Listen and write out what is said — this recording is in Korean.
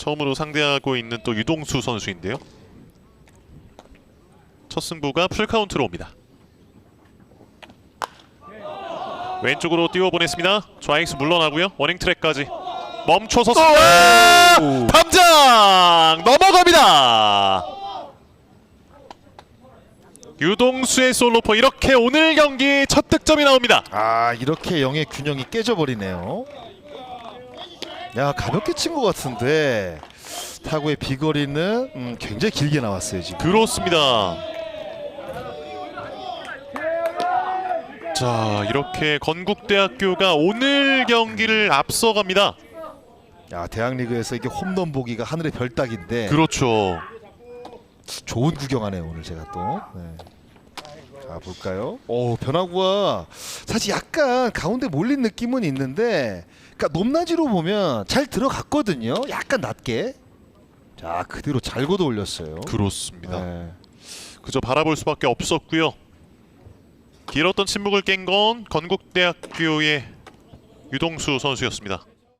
처음으로 상대하고 있는 또 유동수 선수인데요. 첫 승부가 풀 카운트로 옵니다. 왼쪽으로 띄워보냈습니다. 좌익수 물러나고요. 워닝 트랙까지 멈춰서 아! 담장 넘어갑니다. 유동수의 솔로포 이렇게 오늘 경기 첫 득점이 나옵니다. 아 이렇게 영의 균형이 깨져버리네요. 야 가볍게 친 것 같은데 타구의 비거리는 음, 굉장히 길게 나왔어요 지금. 그렇습니다. 자 이렇게 건국대학교가 오늘 경기를 앞서갑니다. 야 대학리그에서 이게 홈런 보기가 하늘의 별따기인데 그렇죠. 좋은 구경하네요 오늘 제가 또. 네. 자 볼까요? 오 변화구가 사실 약간 가운데 몰린 느낌은 있는데, 그러니까 높낮이로 보면 잘 들어갔거든요. 약간 낮게. 자 그대로 잘 걷어 올렸어요. 그렇습니다. 네. 그저 바라볼 수밖에 없었고요. 길었던 침묵을 깬 건 건국대학교의 유동수 선수였습니다.